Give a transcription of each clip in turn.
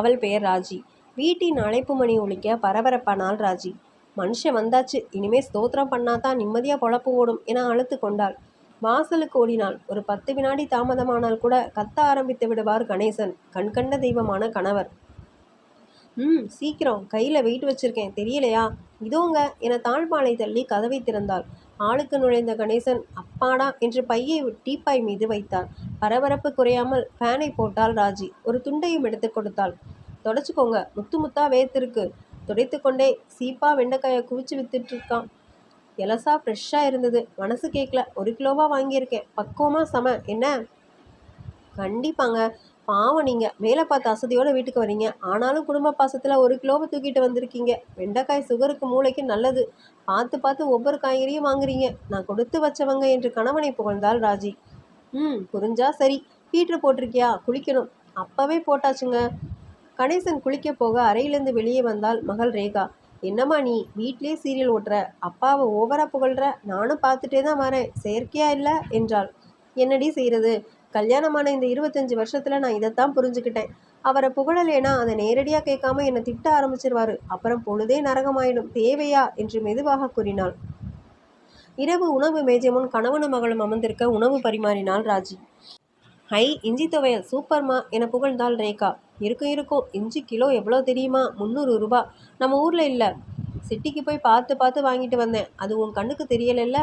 அவள் பெயர் ராஜி. வீட்டின் அழைப்பு மணி ஒழிக்க பரபரப்பானாள் ராஜி. மனுஷன் வந்தாச்சு இனிமே ஸ்தோத்திரம் பண்ணாதான் நிம்மதியா பொழப்பு ஓடும் என அழுத்து கொண்டாள். வாசலுக்கு ஓடினாள். ஒரு பத்து வினாடி தாமதமானால் கூட கத்த ஆரம்பித்து விடுவார் கணேசன் கண்கண்ட தெய்வமான கணவர். ம் சீக்கிரம் கையில் வெயிட் வச்சிருக்கேன் தெரியலையா? இதோங்க என தாழ்பாலை தள்ளி கதவை திறந்தாள். ஆளுக்கு நுழைந்த கணேசன் அப்பாடா என்று பையை டீப்பாய் மீது வைத்தார் பரபரப்பு குறையாமல் ஃபேனை போட்டாள் ராஜி. ஒரு துண்டையும் எடுத்து கொடுத்தாள். தொடச்சிக்கோங்க முத்து முத்தா வேர்த்திருக்கு. துடைத்து கொண்டே சீப்பா வெண்டைக்காயை குவிச்சு வித்துட்டு இருக்கான். எலசா ஃப்ரெஷ்ஷாக இருந்தது. மனசு கேட்கல ஒரு கிலோவா வாங்கியிருக்கேன். பக்குவமாக சம. என்ன? கண்டிப்பாங்க. பாவம் நீங்கள் வேலை பார்த்த அசதியோடு வீட்டுக்கு வரீங்க ஆனாலும் குடும்ப பாசத்தில் ஒரு கிலோவை தூக்கிட்டு வந்திருக்கீங்க. வெண்டைக்காய் சுகருக்கு மூளைக்கு நல்லது. பார்த்து பார்த்து ஒவ்வொரு காய்கறியும் வாங்குறீங்க. நான் கொடுத்து வச்சவங்க என்று கணவனை புகழ்ந்தால் ராஜி. ம் புரிஞ்சா சரி. ஹீட்ரு போட்டிருக்கியா? குளிக்கணும். அப்போவே போட்டாச்சுங்க. கணேசன் குளிக்க போக அறையிலேருந்து வெளியே வந்தால் மகள் ரேகா. என்னம்மா நீ? வீட்லேயே சீரியல் ஓட்டுற. அப்பாவை ஓவரா புகழ்ற. நானும் பார்த்துட்டே தான் வரேன். செயற்கையா இல்லை? என்றாள். என்னடி செய்கிறது கல்யாணமான இந்த இருபத்தஞ்சு வருஷத்தில் நான் இதைத்தான் புரிஞ்சுக்கிட்டேன். அவரை புகழலேனா அதை நேரடியாக கேட்காம என்னை திட்ட ஆரம்பிச்சிருவாரு. அப்புறம் பொழுதே நரகமாயிடும். தேவையா? என்று மெதுவாக கூறினாள். இரவு உணவு மேஜை முன் கணவனும் மகளும் அமர்ந்திருக்க உணவு பரிமாறினாள் ராஜி. ஹை இஞ்சி துவையல் சூப்பர்மா என புகழ்ந்தாள் ரேகா. இருக்கும் இருக்கும். இஞ்சி கிலோ எவ்வளோ தெரியுமா? முந்நூறு ரூபா. நம்ம ஊரில் இல்லை. சிட்டிக்கு போய் பார்த்து பார்த்து வாங்கிட்டு வந்தேன். அது உன் கண்ணுக்கு தெரியலைல்ல?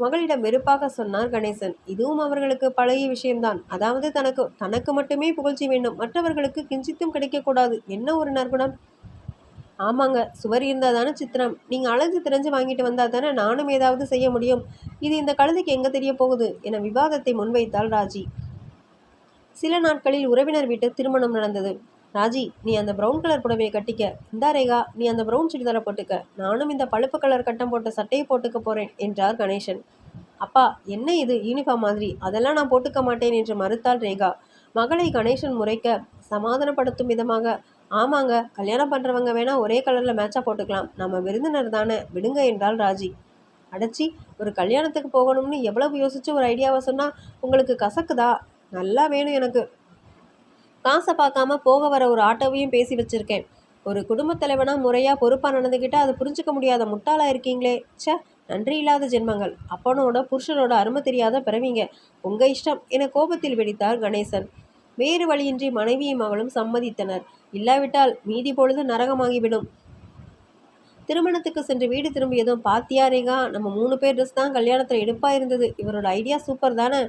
மகளிடம் வெறுப்பாக சொன்னார் கணேசன். இதுவும் அவர்களுக்கு பழகிய விஷயம்தான். அதாவது தனக்கு தனக்கு மட்டுமே புகழ்ச்சி வேண்டும். மற்றவர்களுக்கு கிஞ்சித்தும் கிடைக்கக்கூடாது. என்ன ஒரு நற்குணம்? ஆமாங்க சுவர் இருந்தால் தானே சித்திரம். நீங்கள் அலைஞ்சு திரைஞ்சு வாங்கிட்டு வந்தால் தானே நானும் ஏதாவது செய்ய முடியும். இது இந்த கழுதைக்கு எங்கே தெரிய போகுது? என விவாதத்தை முன்வைத்தாள் ராஜி. சில நாட்களில் உறவினர் வீட்டு திருமணம் நடந்தது. ராஜி நீ அந்த ப்ரௌன் கலர் புடவையை கட்டிக்க. இந்தா ரேகா நீ அந்த ப்ரௌன் சுடிதாரை போட்டுக்க. நானும் இந்த பழுப்பு கலர் கட்டம் போட்ட சட்டையை போட்டுக்க போறேன் என்றார் கணேசன். அப்பா என்ன இது யூனிஃபார்ம் மாதிரி? அதெல்லாம் நான் போட்டுக்க மாட்டேன் என்று மறுத்தாள் ரேகா. மகளை கணேசன் முறைக்க சமாதானப்படுத்தும் விதமாக ஆமாங்க கல்யாணம் பண்ணுறவங்க வேணால் ஒரே கலரில் மேட்சாக போட்டுக்கலாம். நம்ம விருந்தினர் தானே விடுங்க என்றாள் ராஜி. அடைச்சி ஒரு கல்யாணத்துக்கு போகணும்னு எவ்வளவு யோசிச்சு ஒரு ஐடியாவை சொன்னால் உங்களுக்கு கசக்குதா? நல்லா வேணும் எனக்கு. காசை பார்க்காம போக வர ஒரு ஆட்டோவையும் பேசி வச்சிருக்கேன். ஒரு குடும்பத் தலைவனா முறையாக பொறுப்பாக நடந்துக்கிட்டா அதை புரிஞ்சுக்க முடியாத முட்டாளா இருக்கீங்களே? ச்சே நன்றி இல்லாத ஜென்மங்கள். அப்பனோட புருஷனோட அருமை தெரியாத பிறவிங்க. உங்க இஷ்டம். என கோபத்தில் வெடித்தார் கணேசன். வேறு வழியின்றி மனைவியும் அவளும் சம்மதித்தனர். இல்லாவிட்டால் மீதி பொழுது நரகமாகிவிடும். திருமணத்துக்கு சென்று வீடு திரும்பியதும் பாத்தியா ரேகா நம்ம மூணு பேர் ட்ரெஸ் தான் கல்யாணத்தில் எடுப்பா இருந்தது. இவரோட ஐடியா சூப்பர் தானே?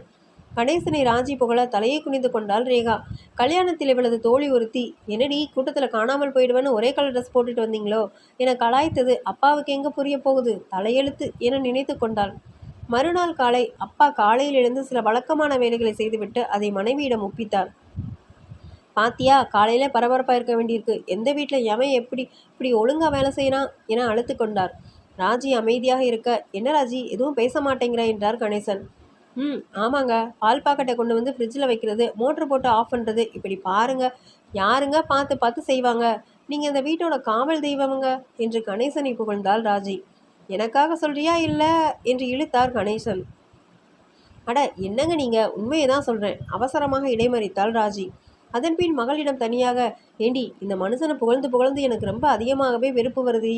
கணேசனை ராஜி புகழ தலையை குனிந்து கொண்டாள் ரேகா. கல்யாணத்தில் இவளது தோழி ஒருத்தி. என்னடி கூட்டத்தில் காணாமல் போயிடுவேன்னு ஒரே கலர் ட்ரெஸ் போட்டுட்டு வந்தீங்களோ? என கலாய்த்தது அப்பாவுக்கு எங்கே புரிய போகுது? தலையெழுத்து என நினைத்து கொண்டாள். மறுநாள் காலை அப்பா காலையில் எழுந்து சில வழக்கமான வேலைகளை செய்துவிட்டு அதை மனைவியிடம் ஒப்பித்தார். பாத்தியா காலையில் பரபரப்பாக இருக்க வேண்டியிருக்கு. எந்த வீட்டில் எவன் எப்படி இப்படி ஒழுங்காக வேலை செய்யறான் என அழுத்து கொண்டார். ராஜி அமைதியாக இருக்க என்ன ராஜி? எதுவும் பேச மாட்டேங்கிறா என்றார் கணேசன். ம் ஆமாங்க. பால் பாக்கெட்டை கொண்டு வந்து ஃப்ரிட்ஜில் வைக்கிறது மோட்ரு போட்டு ஆஃப் பண்ணுறது இப்படி பாருங்க. யாருங்க பார்த்து பார்த்து செய்வாங்க? நீங்கள் இந்த வீட்டோட காவல் தெய்வமுங்க என்று கணேசனை புகழ்ந்தாள் ராஜி. எனக்காக சொல்றியா இல்லை? என்று இழுத்தார் கணேசன். அட என்னங்க நீங்கள் உண்மையை தான் சொல்கிறேன் அவசரமாக இடைமறித்தாள் ராஜி. அதன்பின் மகளிடம் தனியாக ஏண்டி இந்த மனுஷனை புகழ்ந்து புகழ்ந்து எனக்கு ரொம்ப அதிகமாகவே வெறுப்பு வருது.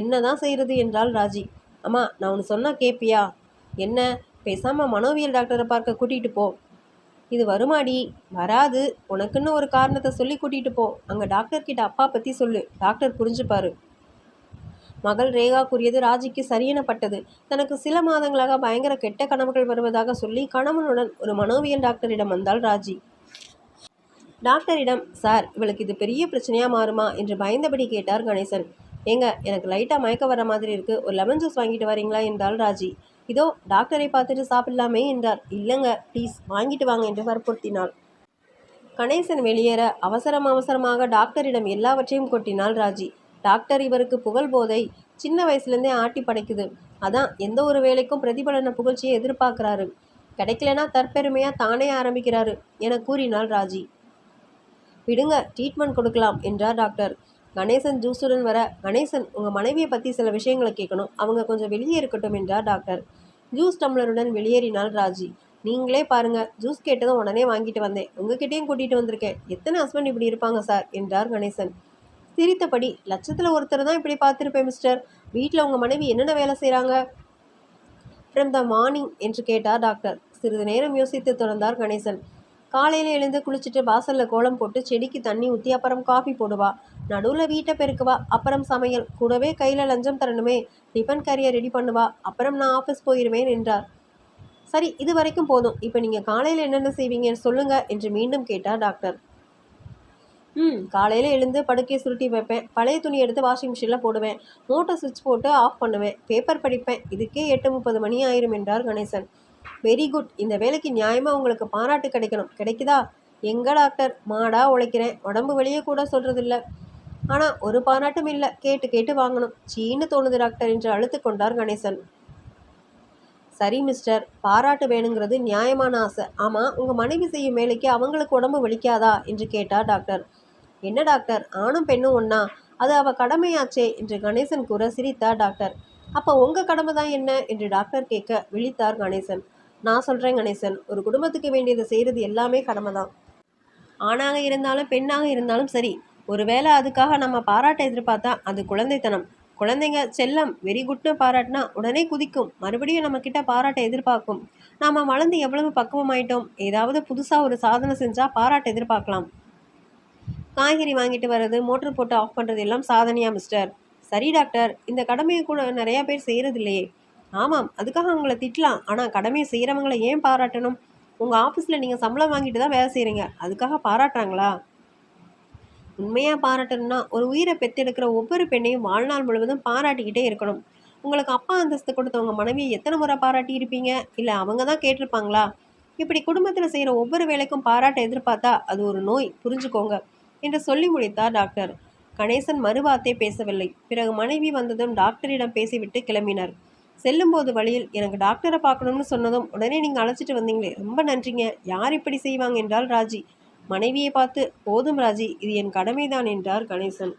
என்ன தான் செய்கிறது என்றாள் ராஜி. அம்மா நான் ஒன்று சொன்னால் கேட்பியா என்ன? பேசாமல் மனோவியல் டாக்டரை பார்க்க கூட்டிகிட்டு போ. இது வருமாடி? வராது. உனக்குன்னு ஒரு காரணத்தை சொல்லி கூட்டிகிட்டு போ. அங்கே டாக்டர்கிட்ட அப்பா பற்றி சொல்லு. டாக்டர் புரிஞ்சுப்பாரு. மகள் ரேகா கூறியது ராஜிக்கு சரியெனப்பட்டது. தனக்கு சில மாதங்களாக பயங்கர கெட்ட கனவுகள் வருவதாக சொல்லி கணவனுடன் ஒரு மனோவியல் டாக்டரிடம் வந்தாள் ராஜி. டாக்டரிடம் சார் இவளுக்கு இது பெரிய பிரச்சனையாக மாறுமா? என்று பயந்தபடி கேட்டார் கணேசன். ஏங்க எனக்கு லைட்டாக மயக்க வர மாதிரி இருக்குது ஒரு லெமன் ஜூஸ் வாங்கிட்டு வரீங்களா? என்றால் ராஜி. இதோ டாக்டரை பார்த்துட்டு சாப்பிடலாமே என்றார். இல்லைங்க ப்ளீஸ் வாங்கிட்டு வாங்க என்று வற்புறுத்தினாள். கணேசன் வெளியேற அவசரம் அவசரமாக டாக்டரிடம் எல்லாவற்றையும் கொட்டினாள் ராஜி. டாக்டர் இவருக்கு புகழ் போதை சின்ன வயசுலேருந்தே ஆட்டி படைக்குது. அதான் எந்த ஒரு வேலைக்கும் பிரதிபலன புகழ்ச்சியை எதிர்பார்க்குறாரு. கிடைக்கலனா தற்பெருமையாக தானே ஆரம்பிக்கிறாரு என கூறினாள் ராஜி. விடுங்க ட்ரீட்மெண்ட் கொடுக்கலாம் என்றார் டாக்டர். கணேசன் ஜூஸுடன் வர கணேசன் உங்கள் மனைவியை பற்றி சில விஷயங்களை கேட்கணும். அவங்க கொஞ்சம் வெளியே இருக்கட்டும் என்றார் டாக்டர். ஜூஸ் டம்ளருடன் வெளியேறினாள் ராஜி. நீங்களே பாருங்க ஜூஸ் கேட்டதும் உடனே வாங்கிட்டு வந்தேன். உங்ககிட்டயும் கூட்டிகிட்டு வந்திருக்கேன். எத்தனை ஹஸ்பண்ட் இப்படி இருப்பாங்க சார் என்றார் கணேசன். சிரித்தபடி லட்சத்தில் ஒருத்தர் தான் இப்படி பார்த்துருப்பேன் மிஸ்டர் வீட்டில் உங்கள் மனைவி என்னென்ன வேலை செய்கிறாங்க ஃப்ரம் த மார்னிங் என்று கேட்டார் டாக்டர் சிறிது நேரம் யோசித்து தொடர்ந்தார் கணேசன். காலையில் எழுந்து குளிச்சுட்டு வாசலில் கோலம் போட்டு செடிக்கு தண்ணி ஊற்றி அப்புறம் காஃபி போடுவா. நடுவில் வீட்டை பெருக்குவா. அப்புறம் சமையல். கூடவே கையில் லஞ்சம் தரணுமே. டிஃபன் கறியை ரெடி பண்ணுவா. அப்புறம் நான் ஆஃபீஸ் போயிடுவேன் என்றார். சரி இது வரைக்கும் போதும். இப்போ நீங்கள் காலையில் என்னென்ன செய்வீங்கன்னு சொல்லுங்கள் என்று மீண்டும் கேட்டார் டாக்டர். ம் காலையில் எழுந்து படுக்கையை சுருட்டி வைப்பேன். பழைய துணி எடுத்து வாஷிங் மிஷினில் போடுவேன். மோட்டர் சுவிட்ச் போட்டு ஆஃப் பண்ணுவேன். பேப்பர் படிப்பேன். இதுக்கே எட்டு முப்பது மணி ஆயிரும் என்றார் கணேசன். வெரி குட் இந்த வேலைக்கு நியாயமாக உங்களுக்கு பாராட்டு கிடைக்கணும். கிடைக்குதா? எங்க டாக்டர்? மாடா உழைக்கிறேன். உடம்பு வெளியே கூட சொல்கிறதில்ல ஆனால் ஒரு பாராட்டும் இல்லை. கேட்டு கேட்டு வாங்கணும். சீன்னு தோணுது டாக்டர் என்று அழுத்து கொண்டார் கணேசன். சரி மிஸ்டர். பாராட்டு வேணுங்கிறது நியாயமான ஆசை. ஆமாம் உங்கள் மனைவி செய்யும் வேலைக்கு அவங்களுக்கு உடம்பு வலிக்காதா? என்று கேட்டார் டாக்டர். என்ன டாக்டர்? ஆணும் பெண்ணும் ஒன்றா அது அவள் கடமையாச்சே என்று கணேசன் கூற சிரித்தார் டாக்டர். அப்போ உங்கள் கடமை தான் என்ன? என்று டாக்டர் கேட்க விழித்தார் கணேசன். நான் சொல்கிறேன் கணேசன் ஒரு குடும்பத்துக்கு வேண்டியதை செய்கிறது எல்லாமே கடமை தான் ஆணாக இருந்தாலும் பெண்ணாக இருந்தாலும் சரி ஒருவேளை அதுக்காக நம்ம பாராட்ட எதிர்பார்த்தா அது குழந்தைத்தனம். குழந்தைங்க செல்லம் வெரி குட்னு பாராட்டினா உடனே குதிக்கும். மறுபடியும் நம்ம கிட்ட பாராட்ட எதிர்பார்க்கும். நாம் வளர்ந்து எவ்வளவு பக்குவமாயிட்டோம். ஏதாவது புதுசாக ஒரு சாதனை செஞ்சால் பாராட்ட எதிர்பார்க்கலாம். காய்கறி வாங்கிட்டு வர்றது மோட்டர் போட்டு ஆஃப் பண்ணுறது எல்லாம் சாதனையா மிஸ்டர் சரி டாக்டர் இந்த கடமையை கூட நிறையா பேர் செய்கிறது இல்லையே ஆமாம் அதுக்காக அவங்கள திட்டலாம். ஆனால் கடமையை செய்கிறவங்கள ஏன் பாராட்டணும்? உங்கள் ஆஃபீஸில் நீங்கள் சம்பளம் வாங்கிட்டு தான் வேலை செய்கிறீங்க அதுக்காக பாராட்டுறாங்களா? உண்மையாக பாராட்டணும்னா ஒரு உயிரை பெற்றெடுக்கிற ஒவ்வொரு பெண்ணையும் வாழ்நாள் முழுவதும் பாராட்டிக்கிட்டே இருக்கணும். உங்களுக்கு அப்பா அந்தஸ்து கொடுத்தவங்க மனைவியை எத்தனை முறை பாராட்டி இருப்பீங்க இல்லை அவங்க தான் கேட்டிருப்பாங்களா? இப்படி குடும்பத்தில் செய்கிற ஒவ்வொரு வேலைக்கும் பாராட்ட எதிர்பார்த்தா அது ஒரு நோய். புரிஞ்சுக்கோங்க. என்று சொல்லி முடித்தார் டாக்டர். கணேசன் மறுவார்த்தை பேசவில்லை. பிறகு மனைவி வந்ததும் டாக்டரிடம் பேசிவிட்டு கிளம்பினார். செல்லும்போது வழியில் எனக்கு டாக்டரை பார்க்கணும்னு சொன்னதும் உடனே நீங்கள் அழைச்சிட்டு வந்தீங்களே. ரொம்ப நன்றிங்க. யார் இப்படி செய்வாங்க? என்றால் ராஜி. மனைவியை பார்த்து போதும் ராஜி இது என் கடமைதான் என்றார் கணேசன்.